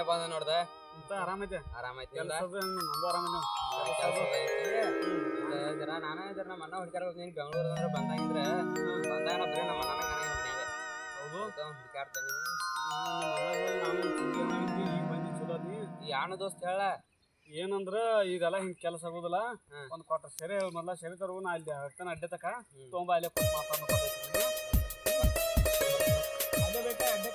ನಿನ್ನೆ ಬಂದ ನೋಡ್ದ. ಆರಾಮೈತೆ ಆರಾಮೈತಿ ಆರಾಮೈತೆ ಜರ ನಾನ ಜರ ನಮ್ಮ ಅಣ್ಣ ಹುಡುಕ್ಯಾರ ನೀನು ಬೆಂಗಳೂರು ಅಂದ್ರೆ ಬಂದಾಗಿದ್ರೆ ಬಂದಾಗ ನಾ ಬರೀ ನಮ್ಮ ಅಣ್ಣ ಕಾಣ ಹೌದು ಹುಡ್ಕ್ಯಾಡ್ತಾನೆ ಯಾಣ ದೋಸ್ತ್ ಹೇಳ ಏನಂದ್ರ ಈಗೆಲ್ಲ ಹಿಂಗ್ ಕೆಲಸ ಆಗುದಿಲ್ಲ. ಒಂದ್ ಕೊಟ್ಟ ಸೆರೆ ಮೊದ್ಲ ಸೆರೆ ತರ ನಾ ಇಲ್ಲಿ ಹತ್ತನ ಅಡ್ಡೆ ತಕ ತೊಂಬ ಅಲ್ಲೇ ಕೊಟ್ಟು ಮಾತಾಡೋ ಅಲ್ಲೇ ಬೇಕಾ? ಅಡ್ಡೆ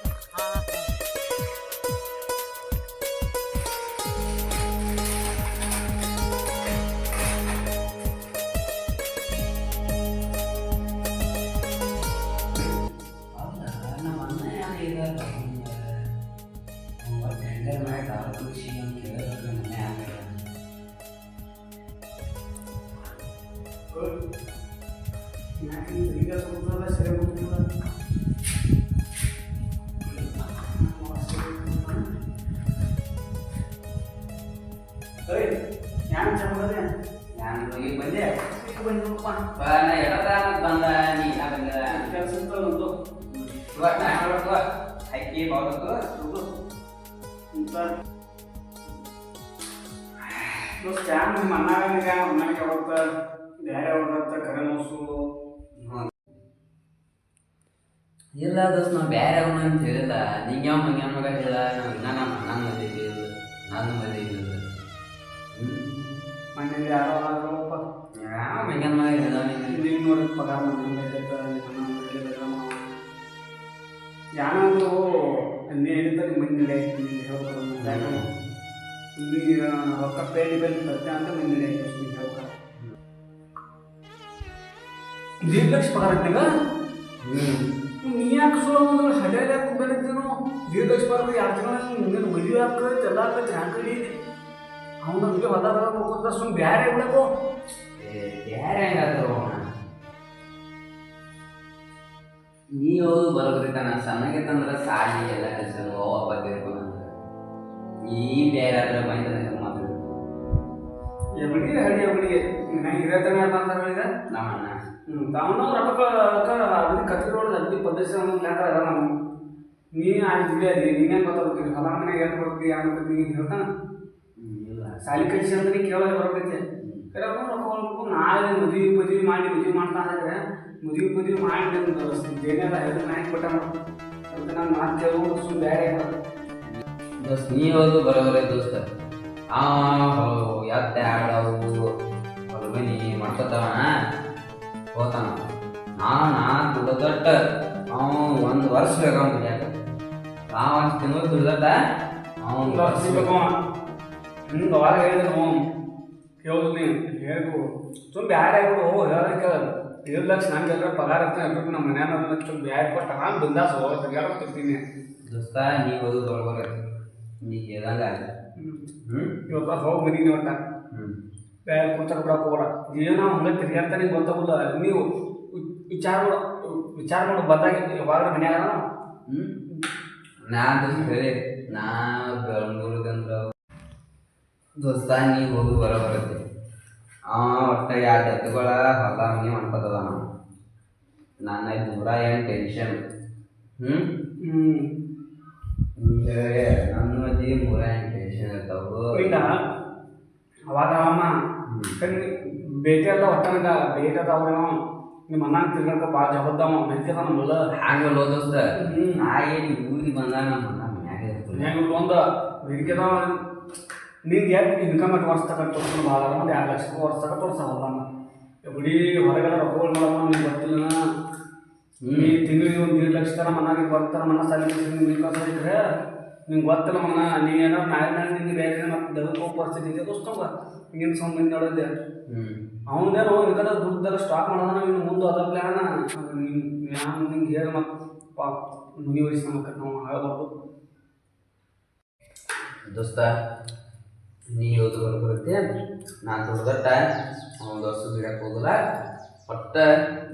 ಯಾನ್ ಬಂದೆ. ಈಗ ಎಡದ ಬಂದ ನೀ ನಾ ಬಂದ. ಕೆಲಸ ಇವತ್ತು ನಾ ದೋಸ್ತ ಯಾನ್ ಬೇರೆ ಯಾವತ್ತ ಕರೆ ಮೋಸು ಇಲ್ಲ ದೋಸ್ತ ನಾವು ಬೇರೆ ಅವನು ಅಂತ ಹೇಳಿಲ್ಲ. ನಿಂಗೆ ಯಾವ ಮಂಗ್ಯಾನ ಮಗ ಹೇಳಿದ ನಾವು ಇನ್ನ ನಮ್ಮ ಅಣ್ಣನ ಮದುವೆ ಇಲ್ಲ ನಾನು ಮದುವೆ ಇಲ್ಲ ಹ್ಞೂ ಮನೇಲಿ ಯಾರೋ ಆದ್ರಪ್ಪ ಯಾವ ಮೆಗನ್ ನಿಂಗೆ ನೀನು ನೋಡಿ ಪಗಾರ ಯಾನಂದ್ರು ನೀ ಹೇಳಿದ್ರೆ ಮಂದಿಲೆ ನೀ ರೊಕ್ಕ ಪೇಲಿ ಬೇಲಿ ಬರ್ತೆ ಅಂತ ಮಂದಿಲೆ ದೀಡ್ ಲಕ್ಷ ಪಗಾರ ಹ್ಞೂ ನೀ ಯಾಕೆ ಸುಳ್ಳು ಅಂದ್ರೆ ಹಳ್ಳಿಯಲ್ಲಿ ಯಾಕೆ ಕುಂದಿರ್ತೀನೋ ದೀಡ್ ಲಕ್ಷ ಪಗಾರ ಎರಡು ತಿಂಗಳ ನಿನ್ನ ಮದುವೆ ಹಾಕೈತೆ ಎಲ್ಲ ಹ್ಯಾಂಕಡಿ ಅವನ ನಮಗೆ ಹೊಲದ ನೋಡ್ಕೊಂತ ಸುಮ್ ಬ್ಯಾರೆ ಬಿಡಬೇಕು ಬ್ಯಾರೆ ಹೆಂಗಾದ್ರು ನೀ ಹೋದು ಬರೋದ್ರಿ ತಾನ ತಂದ್ರ ಸಾಲಿ ಎಲ್ಲ ಕೆಲಸ ಅಪ್ಪ ತಿರ್ಕೊಂಡ್ರೆ ಈ ಬೇರೆ ಆದ್ರೆ ಬಂದ ಎಬಡಿಗೆ ಹಳ್ಳಿ ಎಬಡಿಗೆ ನಾನು ಇರತನ ಮಾತಾಡ ಈಗ ನಮ್ಮ ಅಣ್ಣ. ಹ್ಞೂ ತಾವನು ರೊಕ್ಕ ಅಲ್ಲಿ ಕತ್ರಿ ಅಲ್ಲಿ ಪದ್ಧತಿ ಲ್ಯಾಕ ಅದ ನೀ ಆಯ್ತು ಅದೇ ನೀನೇನು ಗೊತ್ತಾಗ್ತೀನಿ ಹೊಲ ಮನೆಗೆ ಎಷ್ಟು ಬರ್ತೀವಿ ಬರ್ತೀವಿ ಹೇಳ್ತಾನೆ ಹೇಳ್ತಾನ? ಸಾಲಿ ಕಳಿಸಿ ಅಂದ್ರೆ ನೀ ಕೇಳೋದು ಬರ್ತೈತೆ. ಕರೆ ಅವ್ನು ರೊಕ್ಕ ನಾಳೆ ಮದುವೆ ಪದುವೆ ಮಾಡಿ ಮದುವೆ ಮಾಡ್ತಾ ಇದ್ರೆ ಮದುವೆ ಪದುವೆ ಮಾಡಿ ನಂದು ಏನೆಲ್ಲ ಹೆಸರು ನಾಯಿ ಕೊಟ್ಟ ಅಂತ ನಾನು ಮಾತು ಕೇಳೋದು ಸುಮ್ಮನೆ ಬೇರೆ ದೋಸ್ತ ನೀ ಹೋದು ಬರೋದ್ರೆ ದೋಸ್ತ. ಆ ಎತ್ತ ಆಡವು ಹೊರಮನಿ ಮಾಡ್ಕೊತಾವ ಹೋತಾನ. ನಾ ನಾ ದುಡ್ದಟ್ಟ ಅವ ಒಂದು ವರ್ಷ ಬೇಕಾವ್ ಯಾಕೆ? ನಾ ಒಂದು ತಿಂಗಳು ದುಡ್ದಟ್ಟ ವರ್ಷ ಸಿಗ್ಬೇಕು ಹಿಂಗೆ ಅವಾಗ ಹೇಳಿದನು ನಾವು ಕೇಳೋದು ತುಂಬ ಹೇಳ್ಬೇಕು ಸುಮ್ಮನೆ ಬ್ಯಾರೆ ಹೇಳೋದಕ್ಕೆ ಕೇಳೋದು ಏಳು ಲಕ್ಷ ನಂಗೆ ಎಲ್ಲರ ಪಗಾರ ಇರ್ತೀನಿ ಇರ್ಬೇಕು ನಮ್ಮ ಮನ್ಯಾಗ ತುಂಬ ಬ್ಯಾರೆ ಕೊಟ್ಟು ನಾನು ಬಿಂದಾಸ್ ಹೋಗಿ ತಿರ್ಗಾಡ್ಕೊತಿರ್ತೀನಿ ದೋಸ್ತ ನೀ ಓದು ಬರೋಬರ ನೀ ಕೇಳಂಗ ಹ್ಞೂ ಇವತ್ತು ಹೋಗಿ ಬಂದೀನಿ ಒಟ್ಟ. ಹ್ಞೂ ಬ್ಯಾರೆ ಕೂತಕ್ಕೆ ಬಿಡಕ್ಕೆ ಹೋಗೋಣ ಏನೋ ಹಂಗೆ ತಿರ್ಗಾಡ್ತಾನೆ ಗೊತ್ತಾಗಲ್ಲ ನೀವು ವಿಚಾರ ವಿಚಾರ ಮಾಡು ಬಂದಾಗ ಯಾವಾಗ ಮನ್ಯಾಗ ನಾವು ಹ್ಞೂ ನಾನು ಹೇಳಿ ನಾ ಬೆಂಗಳೂರಿಗಂದ್ರ ದೋಸ್ತ ನೀ ಹೊರ ಬರುತ್ತೆ ಅವ ಒಟ್ಟ ಎರಡು ಎತ್ತುಗಳ ಹೊಲ ಮನೆ ಮಾಡ್ಕೊತದ ನಾವು ನನ್ನ ನೂರ ಏನು ಟೆನ್ಷನ್ ಹ್ಞೂ ಹಿಂಗೆ ನನ್ನ ಮದ್ವೆ ನೂರ ಏನು ಟೆನ್ಷನ್ ಇರ್ತಾವು. ಇಲ್ಲ. ಅವಾಗ ಅಮ್ಮ ಬೇಜಾರ ಒಟ್ಟನಗ ಭೇಟಿ ಅದಾವ ನಿಮ್ಮ ಅಣ್ಣ ತಿರ್ಗಂತ ಭಾಳ ಜಬದ್ದಾವ ಮೆಂತ್ಯದ ನಮ್ಮಲ್ಲ ಹಂಗಲ್ಲ ದೋಸ್ತ? ಹ್ಞೂ ನಾ ಏನು ಊರಿಗೆ ಬಂದಾಗ ನಮ್ಮ ಅಣ್ಣ ಮನ್ಯಾಗ ಇರ್ತಾನೆ. ಹೆಂಗೆ ಒಂದು ನಿಂಗೆ ಯಾಕೆ ಇನ್ಕಮ್ ಎಷ್ಟು ವರ್ಷ ತಗೊಂಡು ತೋರಿಸ್ಕೊಂಡು ಭಾಳ ಒಂದು ಎರಡು ಲಕ್ಷ ವರ್ಷ ತಗೊಂಡು ತೋರಿಸಲ್ಲ ಬಿಡಿ ಹೊರಗೆಲ್ಲ ರೊಕ್ಕಗಳು ಮಾಡಮ್ಮ ನಿಮ್ಗೆ ಗೊತ್ತಿಲ್ಲ ನೀ. ತಿಂಗಳಿಗೆ ಒಂದು ಎರಡು ಲಕ್ಷ ತರ ಮನೆಗೆ ಬರ್ತಾರ ಮನ ಸಾಲಿ ನಿಮ್ಗೆ ಕಳ್ಸಿದ್ರೆ ನಿಂಗೆ ಗೊತ್ತಿಲ್ಲ ಮನ ನೀ ಏನೋ ನಾಳೆ ನಾಳೆ ನಿಂಗೆ ಬೇರೆ ಮತ್ತೆ ದಗಕ್ಕೆ ಹೋಗಿ ಪರಿಸ್ಥಿತಿ ಇದೆ ದೋಸ್ತಂಗ ಹಿಂಗಿನ ಸಂಬಂಧ ನೋಡಿದ್ದೆ. ಅವನೇನು ಇನ್ಕದ ದುಡ್ಡೆಲ್ಲ ಸ್ಟಾಕ್ ಮಾಡೋದನ ಇನ್ನು ಮುಂದೆ ಅದ ಪ್ಲ್ಯಾನ ನಾನು ನಿಂಗೆ ಹೇಳಿ ಮತ್ತೆ ಪಾಪ ಮುನಿ ವಯಸ್ಸು ನಮಗೆ ನಾವು ಆಗಬಾರ್ದು. ದೋಸ್ತ ನೀ ಓದು ಬರುತ್ತೆ ನಾ ದುಡ್ದಟ್ಟ ಒಂದು ವರ್ಷ ಬಿಡಕ್ಕೆ ಹೋಗಲ್ಲ. ಒಟ್ಟ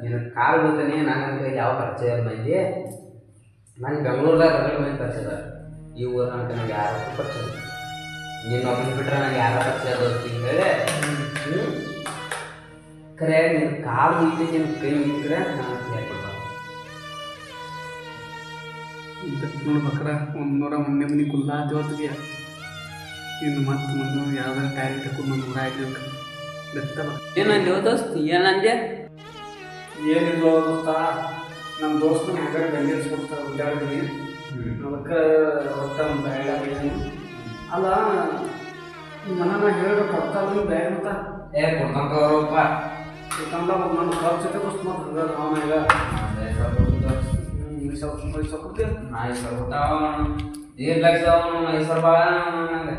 ನಿನ್ನ ಕಾಲು ಬೀಳ್ತಾನೆ ನನಗೆ ಯಾವ ಪರಿಚಯ ಮಂದಿ. ನಂಗೆ ಬೆಂಗಳೂರ್ದಾಗ ರಗಡ ಮಂದಿ ಪರಿಚಯ ಈ ಊರ ನನಗೆ ಯಾರು ಪರಿಚಯ ಇಲ್ಲ. ನೀನು ಒಬ್ಬನ ಬಿಟ್ರೆ ನಂಗೆ ಯಾರ ಪರಿಚಯ ಅದ ಅಂತ ಹೇಳಿ ಕರೆ ನಿನ್ನ ಕಾಲು ಮುಗಿದ್ರೆ ನಿನ್ನ ಕೈ ಮುಗಿದ್ರೆ ನಾನು ಹೇಳ್ಕೊಡ್ಬಾರ ನೋಡ್ಬೇಕಾರ ಒಂದು ನೂರ ಒಂದೇ ಮನೆ ಕುಲ್ಲ ಹೊತ್ತಿಗೆ ಇನ್ನು ಮತ್ತೆ ಮುಂದೆ ಯಾವ್ದಾರ ಹಾಕೊಂಡು ಒಂದು ನೂರ ಐದು ಬೆತ್ತವ ಏನಂದೆ ದೋಸ್ತ್ ಏನಂದೆ ಏನಿಲ್ಲ ದೋಸ್ತ ನಮ್ಮ ದೋಸ್ತನ ಹೆಂಗಾರೆ ಬೆಂಗಳೂರು ಕೊಡ್ತಾರೆ ಉದ್ದಾಡಿದೀನಿ ಅದಕ್ಕೆ ಐಡಿಯಾ ಏನು ಅಲ್ಲ ನನ್ನ ಹೇಳಿ ಕೊಡ್ತಾರ ಬೇಡ ಅಂತ ಏ ಕೊಡ್ತಂತ ಅವ್ರಪ್ಪ. ಅವ್ರು ನನ್ನ ಖರ್ಚು ಜೊತೆ ದೋಸ್ತ ಮತ್ತೆ ಅವನ ಈಗ ಸ್ವಲ್ಪ ಸ್ವಲ್ಪ ಕೊಡ್ತೀವಿ ಐದು ಸಾವಿರ ಕೊಟ್ಟಾವ ಏನು ಲಕ್ಷ ಐದು ಸಾವಿರ ಭಾಳ ನಂಗೆ.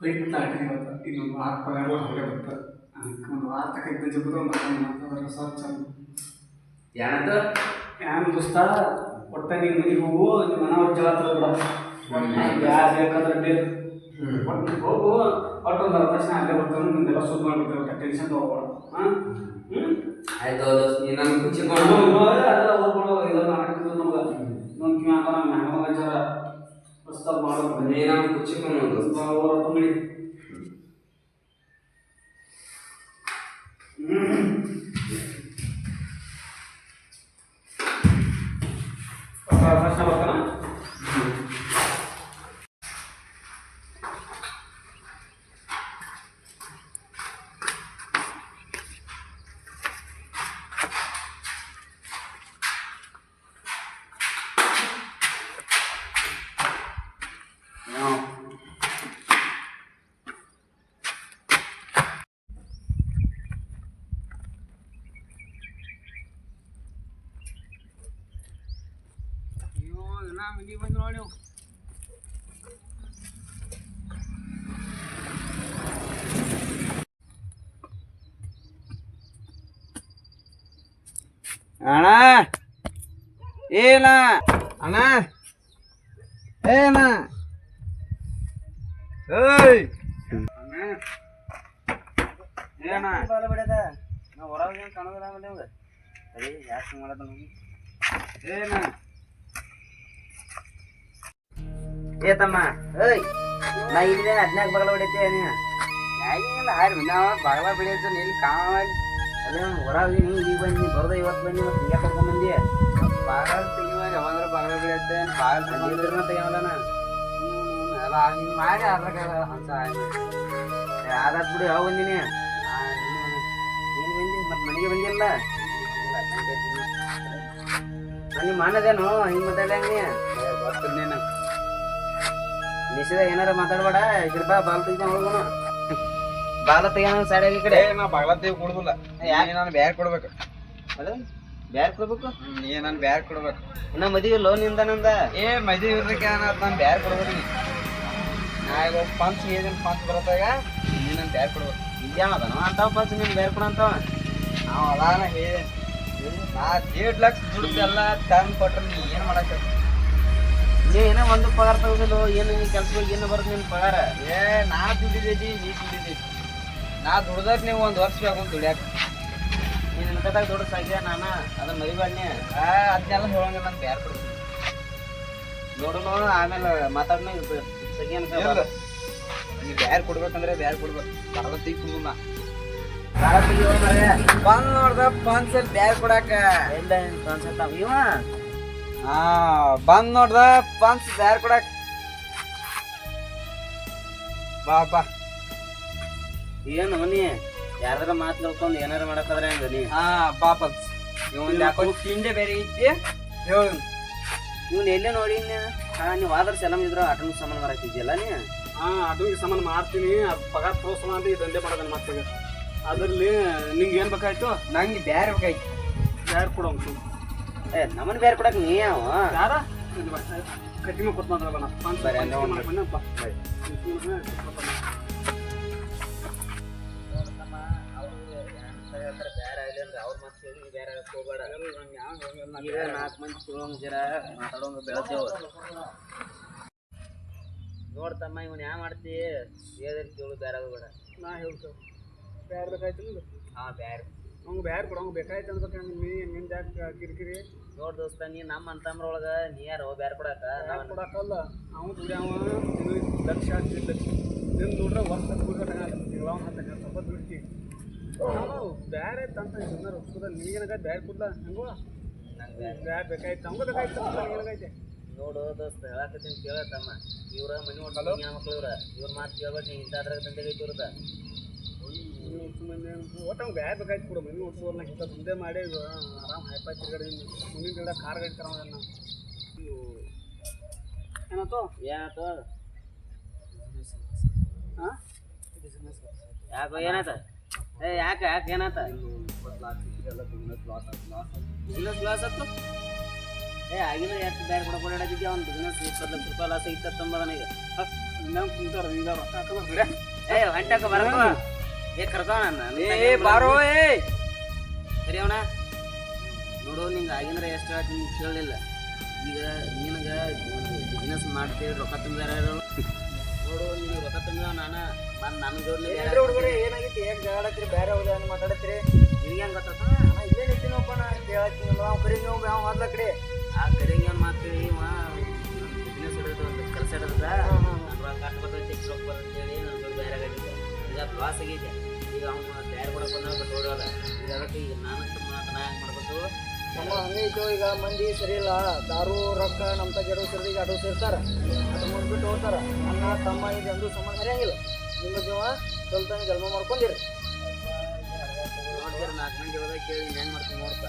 ಪ್ಲೇಟ್ ಆಟಿಗೆ ಇದು ವಾರ ಪಗಾರ ಹೊರಗೆ ಬರ್ತಾರೆ ಅದಕ್ಕೆ ಒಂದು ವಾರ ತಕ್ಕ ಜಗದ ಒಂದು ಮಾತಾಡೋದು ಸ್ವಚ್ಛ ಏನಂತ ಏನು ದೋಸ್ತ ಒಟ್ಟ ನೀವು ಮನೆಗೆ ಹೋಗು ನಿಮ್ಮ ಮನವ್ರ ಜಗಳ ತಗೊಬೇಡ. ಯಾರು ಬೇಕಾದ್ರೆ ಬೇಕು ಒಟ್ಟು ಹೋಗು ಒಟ್ಟು ಒಂದು ತಕ್ಷಣ ಅಲ್ಲೇ ಬರ್ತಾನೆ ನಿಮ್ದೆಲ್ಲ ಸುದ್ದಿ ಮಾಡ್ಬಿಡ್ತೇವೆ ಒಟ್ಟು ಟೆನ್ಷನ್ ತಗೋಬೇಡ. ಹಾಂ? ಆಯ್ತು ದೋಸ್ತ್ ನೀನು ನಮ್ಗೆ ಇವಾಗ ಅದೆಲ್ಲ ಓದ್ಬಿಡು ಇದೆಲ್ಲ ನಮ್ಗೆ ಇನ್ನೊಂದು ಕಿವಿ ಜರ ಹೊಸ್ತಾಗಿ ಮಾಡೋದು ನೀ ನಮ್ಗೆ ಕುಚ್ಚಿಕೊಂಡು ದೋಸ್ತ್ ಅವರ ತುಂಬಿಡಿ ಪ್ರಶ್ನೆ ಬರ್ತಾನ ಅಯ್ಯೋ ಇನ್ನ ಮನೆಗೆ ಬಂದು ನೋಡಿ ನೀವು ಅಣ್ಣ ಏನ ಅಣ್ಣ ಏನ ಏಯ್ ಏನ ಬಾಲ ಬಿಡದ ನಾ ಹೊರಗೆ ಏನು ಕಾಣೋದಿಲ್ಲ ಆಮೇಲೆ ನಿಮ್ಗೆ ಅದೇ ಯಾಕೆ ಮಾಡೋದು ನೋಡಿ ಏನ ಏ ತಮ್ಮ ಏಯ್ ನಾ ಇಲ್ಲಿ ಹದಿನಾಲ್ಕು ಬಗಲ ಹೊಡಿತೀಯ ನೀ ಯಾಕಿಲ್ಲ ಹಾರಿ ನಾವು ಬಗಲ ಬೆಳೆಯುತ್ತೆ ನೀನು ಕಾಣಲಿ ಅದೇ ಹೊರಗೆ ನೀ ಈಗ ಬಂದು ನೀ ಬರೋದ ಇವತ್ತು ಬಂದು ಮತ್ತೆ ಈಗ ಕರ್ಕೊಂಡ್ ಬಂದಿ ಬಾಗಲ ತೆಗಿವ ಯಾವಂದ್ರೆ ಬಗಲ ಬೆಳೆಯುತ್ತೆ ಬಾಗಲ್ ತೆಗಿದ್ರನ್ನ ತೆಗಿಯಲ್ಲ ಅಲ್ಲ ಹಿಂಗೆ ಮಾಡಿ ಅದ್ರಾಗ ಹಂಸ ಯಾರಾದ್ ಬಿಡು ಯಾವ ಬಂದಿನಿ? ಬಂದಿ ಮತ್ತೆ ಮನೆಗೆ ಬಂದಿಲ್ಲ? ನಿಮ್ಮ ಮಾನದೇನು ಹಿಂಗೆ ಮಾತಾಡಂಗೆ ಗೊತ್ತಿಲ್ಲ ನೀನು. ನಿಷೇಧ ಏನಾರ ಮಾತಾಡಬೇಡ ಇದ್ರ ಬಾ ಬಾಲ್ ತೆಗಿತಾನ ಹೋಗೋಣ. ಬಾಲ ತೆಗಿಯೋಣ ಸೈಡ್ ಈ ಕಡೆ. ನಾ ಬಾಗ್ಲ ತೆಗಿ ಕೊಡುದಿಲ್ಲ. ಯಾಕೆ? ನಾನು ಬ್ಯಾರ್ ಕೊಡ್ಬೇಕು? ಅದ? ಬ್ಯಾರ್ ಕೊಡ್ಬೇಕು? ನೀ ನಾನು ಬ್ಯಾರ್ ಕೊಡ್ಬೇಕು? ಇನ್ನ ಮದುವೆ ಲೋನ್ ಇಂದ ನಂದ? ಏ ಮದುವೆ ಇರ್ಲಿಕ್ಕೆ ನಾನು ಬ್ಯಾರ್ ಕೊಡ್ಬೇಕು ನೀ? ನಾ ಈಗ ಪಂಪ್ ಪಂಚ್ ಏನೇನು ಪಂಚ್ ಬರತ್ತಾಗ ನೀ ನಾನು ಬ್ಯಾರ್ ಕೊಡ್ಬೇಕು? ಇದ್ಯಾವದನ ಅಂತಾವ ಪಂಚ ನೀನು ಬ್ಯಾರ್ ಕೊಡ ಅಂತಾವ. ನಾವು ಅದಾನ ಹೇಳಿ ನಾ ದೇಡ್ ಲಕ್ಷ ದುಡ್ಡು ಎಲ್ಲ ತಂದು ಕೊಟ್ರೆ ನೀ ಏನು ಮಾಡಕ್ಕೆ ನೀ ಏನೋ ಒಂದು ಪಗಾರ ತಗೋದಿಲ್ಲ ಏನು ನಿನ್ನ ಕೆಲ್ಸಗಳಿಗೆ ಏನು ಬರುತ್ತೆ ನಿನ್ನ ಪಗಾರ? ಏ ನಾ ದುಡಿದೈತಿ ನೀ ದುಡಿದೈತಿ ನಾ ದುಡ್ದಾಗ ನೀವು ಒಂದು ವರ್ಷ ಬೇಕು ದುಡಿಯಾಕ. ನಿನ್ನ ಇನ್ಕತ್ತಾಗ ದೊಡ್ಡ ಸಾಕ್ಯ ನಾನು? ಅದನ್ನ ಮರಿಬಾಡ್ನಿ. ಅದನ್ನೆಲ್ಲ ಹೇಳೋಂಗಿಲ್ಲ ನಾನು ಬ್ಯಾರ್ ಕೊಡ್ತೀನಿ ನೋಡು ಆಮೇಲೆ ಮಾತಾಡ್ನ ಸಗಿ ಅಂತ ನೀವು ಬ್ಯಾರ್ ಕೊಡ್ಬೇಕಂದ್ರೆ ಬ್ಯಾರ್ ಕೊಡ್ಬೇಕು. ಕುಡ್ದು ನಾ. ಬಂದ್ ನೋಡ್ದ ಪಂಚಲ್ ಬ್ಯಾರ್ ಕೊಡಾಕ. ಎಲ್ಲ ಪಂಚ ಅವ. ಇವ ಹಾ ಬಂದ್ ನೋಡ್ದ ಪಂಚ್ ಬ್ಯಾರ್ ಕೊಡಕ್. ಬಾ ಬಾ. ಏನು ಮನಿ? ಯಾರ್ದಾರ ಮಾತು ಕಲ್ಕೊಂಡು ಏನಾರ ಮಾಡಕ್ಕಾದ್ರೆ ಹೆಂಗ ನೀ? ಹಾ ಬಾ ಇವನ್ ಯಾಕೋ ತಿಂಡೆ ಬೇರೆ ಐತಿ. ಹೇಳು ಇವ್ನ ಎಲ್ಲೇ ನೋಡಿ ಹಾ ನೀವು ಆದ್ರ ಸಲಮ್ ಇದ್ರ ಆಟನ ಸಾಮಾನು ಮಾರಾಕ್ತಿದ್ಯಲ್ಲ ನೀ? ಹಾ ಅಡುಗೆ ಸಾಮಾನು ಮಾಡ್ತೀನಿ. ಅದು ಪಗಾರ ಪ್ರೋತ್ಸಾಹ ಅಂತ ಈ ದಂಧೆ ಮಾಡೋದನ್ನ ಮತ್ತೆ ಅದರಲ್ಲಿ ನಿಂಗೆ ಏನು ಬೇಕಾಯ್ತು? ನಂಗೆ ಬೇರೆ ಬೇಕಾಯ್ತು. ಯಾರು ಕೊಡೋ ಏ ನಮ್ಮನ್ ಬೇರೆ ಕೊಡಕ್ ನೀ ಯಾವ? ಯಾರ? ಕಟ್ಟಿಗೆ ಕೊಟ್ಟು ಮಾತಾಡೋಣ. ಬರೀ ಹಂಗ ಒಂದು- ಈಗ ನಾಲ್ಕು ಮಂದಿ ತಿಳುವಂಗ ಜರ ಮಾತಾಡೋಂಗ ಬೆಳತೇವ ನೋಡ್ತಮ್ಮ ಇವನ್ ಯಾ ಮಾಡ್ತಿ? ಹೇಳಿದ್ರೆ ಕೇಳು ಬೇರೆ ಬೇಡ. ನಾ ಹೇಳ್ತೇವೆ ಬೇರೆ ಬೇಕಾಯ್ತು ಹಾ ಬ್ಯಾರೆ ಅವ್ನು ಬ್ಯಾರ ಕೊಡು ಅವ್ನು ಬೇಕಾಯ್ತು ಹಂಗೆ ನೀ ನಿಂದ ಯಾಕೆ ಕಿರಿಕಿರಿ? ನೋಡ್ ದೋಸ್ತ ನೀ ನಮ್ಮ ಅಂತಮ್ರೊಳಗ ನೀ ಯಾರು ಬ್ಯಾರ ಕೊಡಾಕ? ನಾವು ಕೊಡಕ್ಕಲ್ಲ ಅವ್ನು ದುಡಿಯವ ತಿಂಗ್ಳಿಗೆ ಲಕ್ಷ ಲಕ್ಷ. ನಿನ್ನ ದುಡ್ರೆ ವರ್ಷ ದುಡ್ಡು ತಿಂಗಳ ಹತ್ತ ಸ್ವಲ್ಪ ದುಡ್ತಿ ಬ್ಯಾರೆ ತಂತ ಜೀವನ ರೊಕ್ಕದ ನಿನಗೇನಾಗ ಬ್ಯಾರ ಕೊಡ್ಲ ಹಂಗ? ಬ್ಯಾರ ಬೇಕಾಯ್ತು ಹಂಗ ಬೇಕಾಯ್ತು ನಿನಗೈತೆ. ನೋಡು ದೋಸ್ತ ಹೇಳಕತ್ತೀನಿ ಕೇಳತ್ತಮ್ಮ ಇವ್ರ ಮನೆ ಮಕ್ಳು ಇವ್ರ. ಇವ್ರ ಮಾತು ಕೇಳ್ಬೇಕು ನೀ ಇಂಥದ್ರಾಗ ತಂದೆ ಐತಿ ಇವ್ರದ. ಒಟ್ಟು ಅವ್ನು ಬ್ಯಾರೆ ಬೇಕಾಯ್ತು ಕೂಡ ಮನೆ ಓಡಿಸೋರ್ನ ಇಂಥ ಮುಂದೆ ಮಾಡಿ ಆರಾಮ್ ಹೈಪಾಯ್ ತಿರ್ಗಡೆ ಮುಂದಿನ ಗಿಡ ಕಾರ್ ಗಾಡಿ ತರೋ ಅದನ್ನ ಏನಾಯ್ತು? ಏನಾಯ್ತು? ಹಾಂ ಯಾಕೋ ಏನಾಯ್ತ? ಏ ಯಾಕೆ ಯಾಕೆ ಏನಾಯ್ತ? ಬಿಸ್ನೆಸ್ ಲಾಸ್ ಆಯ್ತು. ಏ ಆಗಿನ ಎಷ್ಟು ಬೇರೆ ಕೂಡ ಕೊಡಾಡಿದ್ದೆ ಅವ್ನು ಬಿಸ್ನೆಸ್ ಇಪ್ಪತ್ತು ಲಕ್ಷ ರೂಪಾಯಿ ಲಾಸ್ ತಂಬದ ನನಗೆ ಇನ್ನೊಂದು ಕುಂತಾರ ಈಗ ರೊಕ್ಕ ಹಾಕೋದು ಬಿಡ ಏ ಹೊಂಟಕ್ಕ ಏ ನನ್ನ ಏ ಬಾರೋ ಏ. ಸರಿ ಅವನ. ನೋಡು ನಿಂಗೆ ಆಗಿಂದ್ರ ಎಷ್ಟು ಆಯ್ತು ನಿಂಗೆ ಕೇಳಲಿಲ್ಲ. ಈಗ ನಿನಗೆ ಬಿಸ್ನೆಸ್ ಮಾಡ್ತೀವಿ ರೊಕ್ಕ ತುಂಬಿದಾರ ನೋಡು ನಿನಗೆ ರೊಕ್ಕ ತುಂಬಿದ ನಾನು ಬಂದು ನನ್ನ ಜೋಡ್ಲಿ ಹುಡುಗರು ಏನಾಗಿತ್ತು ಏನಾಗೈತಿ? ಹೇಗ್ ಜಗಾಡತ್ರಿ ಬೇರೆ ಹೋದ ಮಾತಾಡತ್ರಿ? ನಿನಗೆ ಹೆಂಗೆ ಗೊತ್ತಾತ ನಾ ಇಲ್ಲೇ ನಿಂತಿನಪ್ಪ ನಾ ಕೇಳತ್ತೀನಿ ಅವ್ನು ಕರಿ ನೀವು ನಾವು ಮೊದ್ಲ ಕಡೆ? ಆ ಕಡೆಗೆ ಏನು ಮಾಡ್ತೀವಿ ಇವ ಬಿಸ್ನೆಸ್ ಹಿಡಿದು ಒಂದು ಕೆಲಸ ಹಿಡಿದ ರೊಕ್ಕ ಬರ್ತೈತಿ ರೊಕ್ಕ ಬರ್ತೇಳಿ ನನ್ನ ಬೇರೆ ಆಗಿದ್ದೆ ಈಗ ಲಾಸ್ ಆಗೈತೆ ಈಗ ತಯಾರು ಈಗ ಮಾಡಬೇಕು ನಮ್ಮ ಇತ್ತು ಈಗ ಮಂದಿ ಸರಿ ಇಲ್ಲ. ದಾರು ರೊಕ್ಕ ನಮ್ಮ ತಗ ಸರಿ ಈಗ ಅಡು ಸೇರ್ತಾರೆ. ಅದು ಮುಗಿದ್ಬಿಟ್ಟು ಹೋಗ್ತಾರೆ. ಅಣ್ಣ ತಮ್ಮ ಇದು ಎಂದೂ ಸಮಾನ ಹರಿಯಂಗಿಲ್ಲ. ನಿಮ್ಮ ಜೀವ ಸ್ವಲ್ಪ ಜನ್ಮ ಮಾಡ್ಕೊಂಡಿರಿ. ನೋಡ್ತಾರೆ ನಾಲ್ಕು ಮಂದಿ ಕೇಳಿ ಹೆಂಗೆ ಮಾಡ್ತೀನಿ ನೋಡ್ತಾ